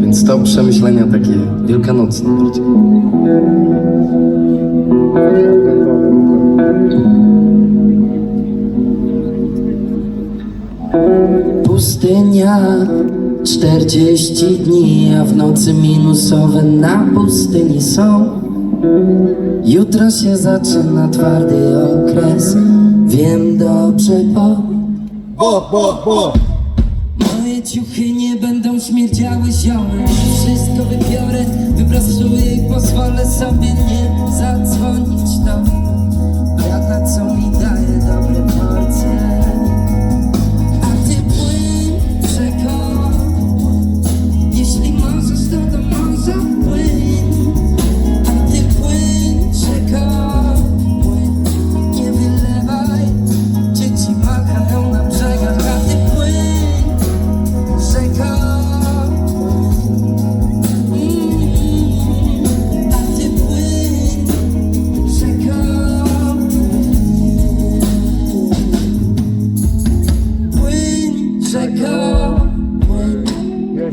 Więc to przemyślenia takie wielkanocne bardziej. Pustynia 40 dni, a w nocy minusowe na pustyni są. Jutro się zaczyna twardy okres, wiem dobrze, bo Bo, bo, bo! Moje ciuchy nie będą śmierdziały ziołem Wszystko wybiorę, wypracuję i pozwolę sobie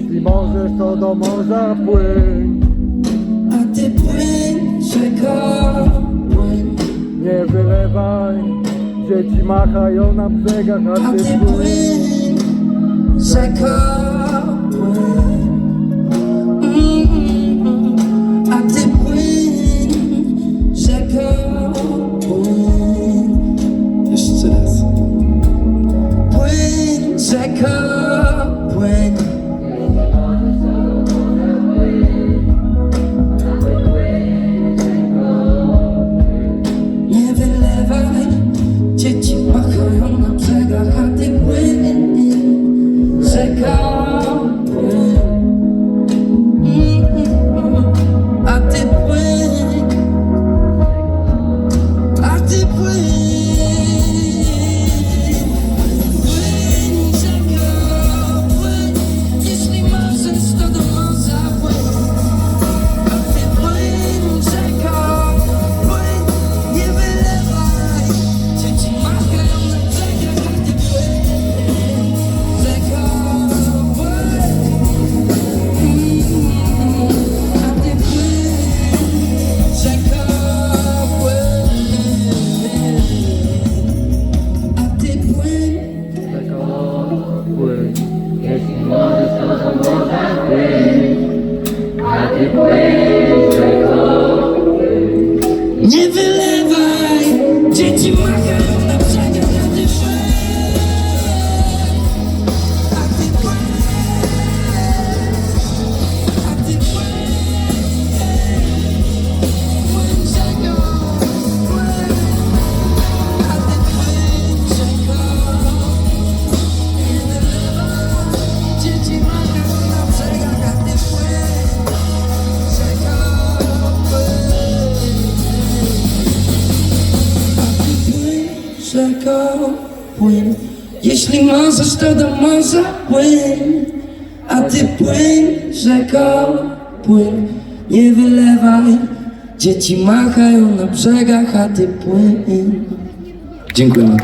Jeśli możesz, to do morza płyń. A ty płyń rzeką Płyń. Nie wylewaj. Dzieci machają na brzegach, A ty A ty płyń rzeką Płyń. Jeszcze raz. Płyń rzeką dzieci machają Płyń Jeśli możesz, to do morza płyń A ty płyń, rzeko, płyń Nie wylewaj. Dzieci machają na brzegach, a ty płyń Dziękuję